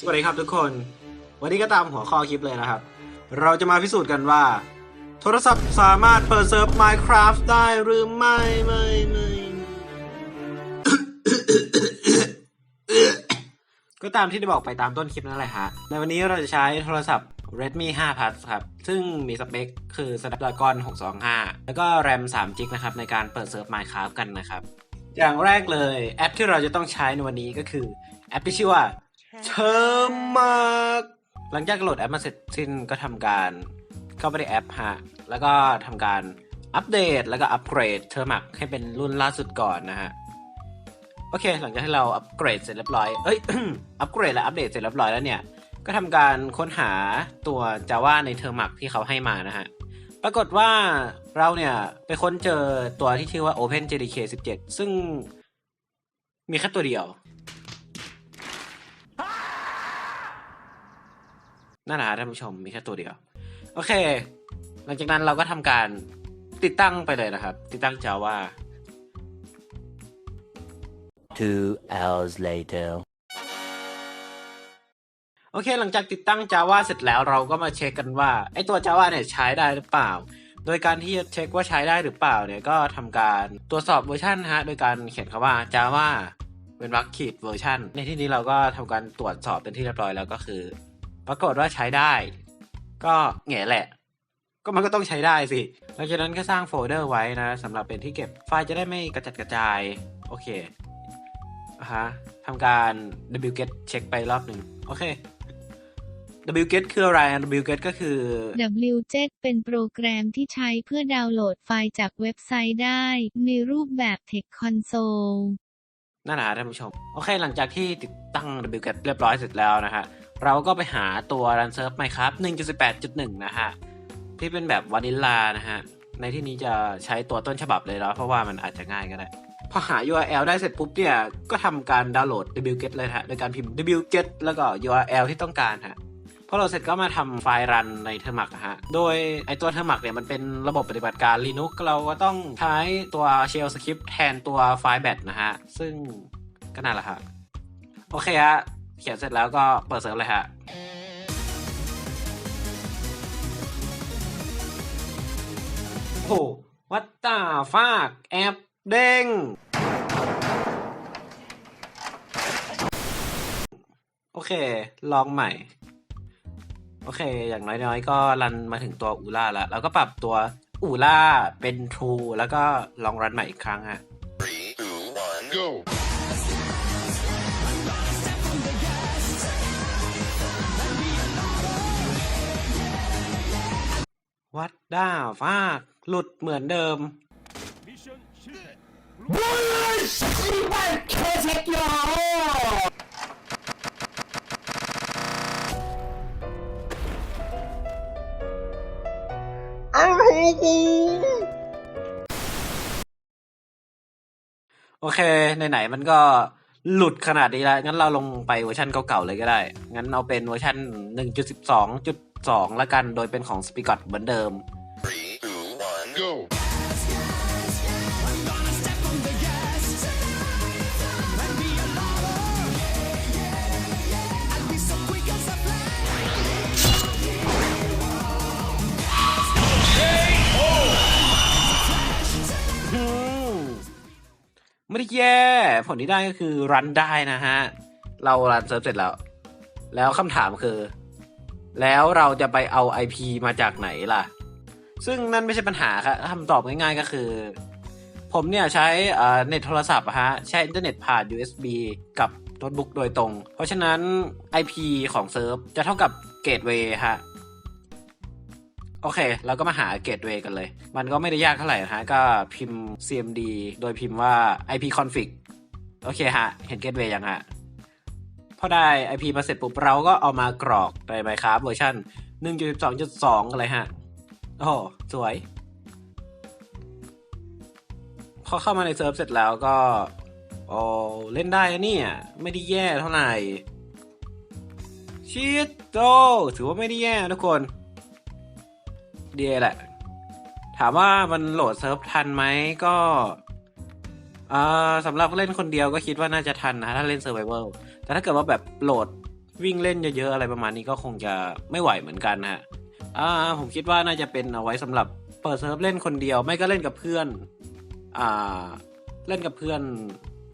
สวัสดีครับทุกคน วันนี้ก็ตามหัวข้อคลิปเลยนะครับ เราจะมาพิสูจน์กันว่า โทรศัพท์สามารถเปิดเซิร์ฟ Minecraft ได้หรือไม่ไม่ไม่ก็ตามที่ได้บอกไปตามต้นคลิปนั่นแหละฮะ ในวันนี้เราจะใช้โทรศัพท์ Redmi 5 Plus ครับ ซึ่งมีสเปคคือ Snapdragon 625 แล้วก็ RAM 3 g b นะครับ ในการเปิดเซิร์ฟ Minecraft กันนะครับ อย่างแรกเลยแอปที่เราจะต้องใช้ในวันนี้ก็คือแอปที่ชื่อว่า เชิมมากหลังจากโหลดแอปมาเสร็จสิ้นก็ทำการเข้าไปในแอปฮะ แล้วก็ทำการอัปเดตแล้วก็อัปเกรดเทอร์มักให้เป็นรุ่นล่าสุดก่อนนะฮะ โอเค หลังจากที่เราอัปเกรดเสร็จเรียบร้อย เอ้ย อัปเกรดและอัปเดตเสร็จเรียบร้อยแล้วเนี่ย ก็ทำการค้นหาตัว Java ในเทอร์มักที่เขาให้มานะฮะ ปรากฏว่าเราเนี่ย ไปค้นเจอตัวที่ชื่อว่า OpenJDK 17 ซึ่งมีแค่ตัวเดียว นั่นแหละฮะท่านผู้ชมมีแค่ตัวเดียว โอเค หลังจากนั้นเราก็ทำการติดตั้งไปเลยนะครับ ติดตั้ง Java Two hours later. โอเค หลังจากติดตั้ง Java เสร็จแล้วเราก็มาเช็คกันว่าไอตัว Java เนี่ยใช้ได้หรือเปล่า โดยการที่จะเช็คว่าใช้ได้หรือเปล่าเนี่ยก็ทำการตรวจสอบเวอร์ชันนะฮะ โดยการเขียนคำว่า Java เป็นวรรคขีดเวอร์ชันในที่นี้เราก็ทำการตรวจสอบเป็นที่เรียบร้อยแล้วก็คือ ปรากฏว่าใช้ได้ ก็แง่แหละ ก็มันก็ต้องใช้ได้สิหลังจากนั้นก็สร้างโฟลเดอร์ไว้นะสำหรับเป็นที่เก็บไฟล์จะได้ไม่กระจัดกระจาย โอเคอะฮะทำการ wget เช็คไปรอบหนึ่งโอเค wget คืออะไร wget ก็คือ WJet เป็นโปรแกรมที่ใช้เพื่อดาวน์โหลดไฟล์จากเว็บไซต์ได้ ในรูปแบบ Text Console นั่นแหละฮะท่านผู้ชม โอเค หลังจากที่ติดตั้ง wget เรียบร้อยเสร็จแล้วนะฮะ เราก็ไปหาตัว run serve Minecraft 1.18.1 นะฮะ ที่เป็นแบบวานิลลานะฮะ ในที่นี้จะใช้ตัวต้นฉบับเลยเนาะเพราะว่ามันอาจจะง่ายก็ได้ พอหา URL ได้เสร็จปุ๊บเนี่ย ก็ทำการดาวน์โหลด wget เลยฮะ โดยการพิมพ์ wget แล้วก็ URL ที่ต้องการฮะพอเราเสร็จก็มาทำไฟล์รันในเทอร์มักฮะ โดยไอตัวเทอร์มักเนี่ยมันเป็นระบบปฏิบัติการ Linux เราก็ต้องใช้ตัว shell script แทนตัวไฟล์แบตนะฮะ ซึ่งก็นั่นแหละฮะ โอเคฮะ เขียนเสร็จแล้วก็เปิดเซิร์ฟเลยฮะโอ้วัตตาฟากแอบเด้งโอเค ลองใหม่ โอเค อย่างน้อยๆ ก็รันมาถึงตัวอูล่าแล้ว แล้วก็ปรับตัวอูล่าเป็น True แล้วก็ลองรันใหม่อีกครั้งฮะ Three, two, one, go. วัดด้าฟากหลุดเหมือนเดิมโอเค ไหนๆมันก็ หลุดขนาดนี้แล้ว งั้นเราลงไปเวอร์ชันเก่าๆเลยก็ได้ งั้นเอาเป็นเวอร์ชัน1.12.2 ละกัน โดยเป็นของสปีกอตเหมือนเดิม Three, two, one, go. ไม่ได้แย่ ผลที่ได้ก็คือรันได้นะฮะ เรารันเซิร์ฟเสร็จแล้ว แล้วคำถามคือ แล้วเราจะไปเอา IP มาจากไหนล่ะ ซึ่งนั่นไม่ใช่ปัญหาครับคำตอบง่ายๆก็คือ ผมเนี่ยใช้เอ่อเน็ตโทรศัพท์ฮะ ใช้อินเทอร์เน็ตผ่าน USB กับโน้ตบุ๊กโดยตรง เพราะฉะนั้น IP ของเซิร์ฟจะเท่ากับเกตเวย์ฮะ โอเค เราก็มาหาเกตเวกันเลย มันก็ไม่ได้ยากเท่าไหร่นะฮะ ก็พิมพ์ cmd โดยพิมพ์ว่า ip config โอเคฮะ เห็นเกตเวยังฮะ พอได้ IP มาเสร็จปุ๊บ เราก็เอามากรอกใน Minecraft เวอร์ชัน1.12.2 กันเลยฮะ โอ้โห สวย พอเข้ามาในเซิร์ฟเสร็จแล้วก็โอ้เล่นได้นะเนี่ยไม่ได้แย่เท่าไหร่ชิตโตถือว่าไม่ได้แย่ทุกคน ดีแหละ ถามว่ามันโหลดเซิร์ฟทันไหมก็สำหรับเล่นคนเดียวก็คิดว่าน่าจะทันนะ ถ้าเล่น Survival แต่ถ้าเกิดว่าแบบโหลดวิ่งเล่นเยอะๆ อะไรประมาณนี้ก็คงจะไม่ไหวเหมือนกันฮะอ่าผมคิดว่าน่าจะเป็นเอาไว้สำหรับเปิดเซิร์ฟเล่นคนเดียว ไม่ก็เล่นกับเพื่อนอ่าเล่นกับเพื่อน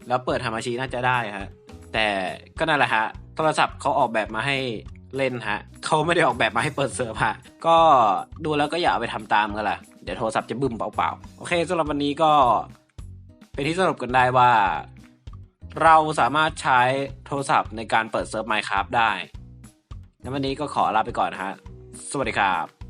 แล้วเปิดทำอาชีน่าจะได้ฮะแต่ก็นั่นแหละฮะโทรศัพท์เขาออกแบบมาให้ เล่นฮะเขาไม่ได้ออกแบบมาให้เปิดเซิร์ฟฮะก็ดูแล้วก็อย่าเอาไปทำตามกันล่ะ เดี๋ยวโทรศัพท์จะบึ้มเปล่าๆ โอเคสำหรับวันนี้ก็เป็นที่สรุปกันได้ว่า เราสามารถใช้โทรศัพท์ในการเปิดเซิร์ฟ Minecraft ได้ แล้ววันนี้ก็ขอลาไปก่อนฮะ สวัสดีครับ